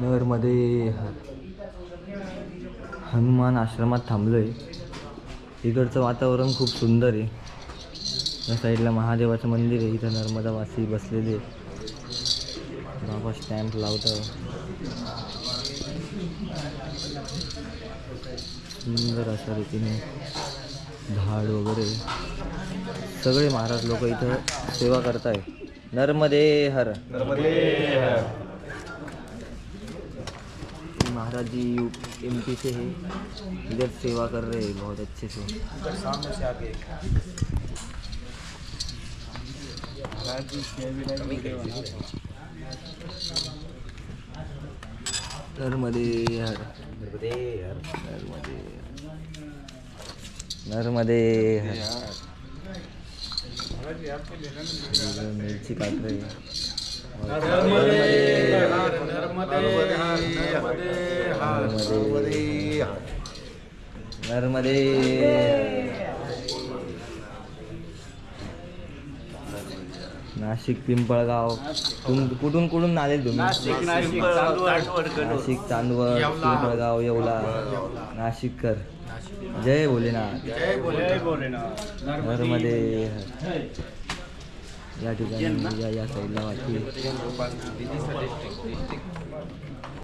नगरमध्ये हनुमान आश्रमात थांबलो आहे इकडचं वातावरण खूप सुंदर आहे. या साईडला महादेवाचं मंदिर आहे. इथं नर्मदावासी बसलेले बाबा स्टॅम्प लावतं. सुंदर अशा रीतीने झाड वगैरे. सगळे महाराज लोक इथं सेवा करताय नर्मदे हर महाराज जी एम पी से है। इधर सेवा कर रहे हैं बहुत अच्छे से। सामने से आगे। महाराज जी। नर्मदे हर नर्मदे हर नर्मदे नर्मदे हर मिर्ची काट रहे हैं। नर्मदे नाशिक पिंपळगाव। तुम कुठून कुठून आले तुम्ही? नाशिक नाशिक चांदवड. पिंपळगाव येवला. नाशिककर. जय भोलेनाथ. नर्मदे। या ठिकाणी या या साईडला वाटली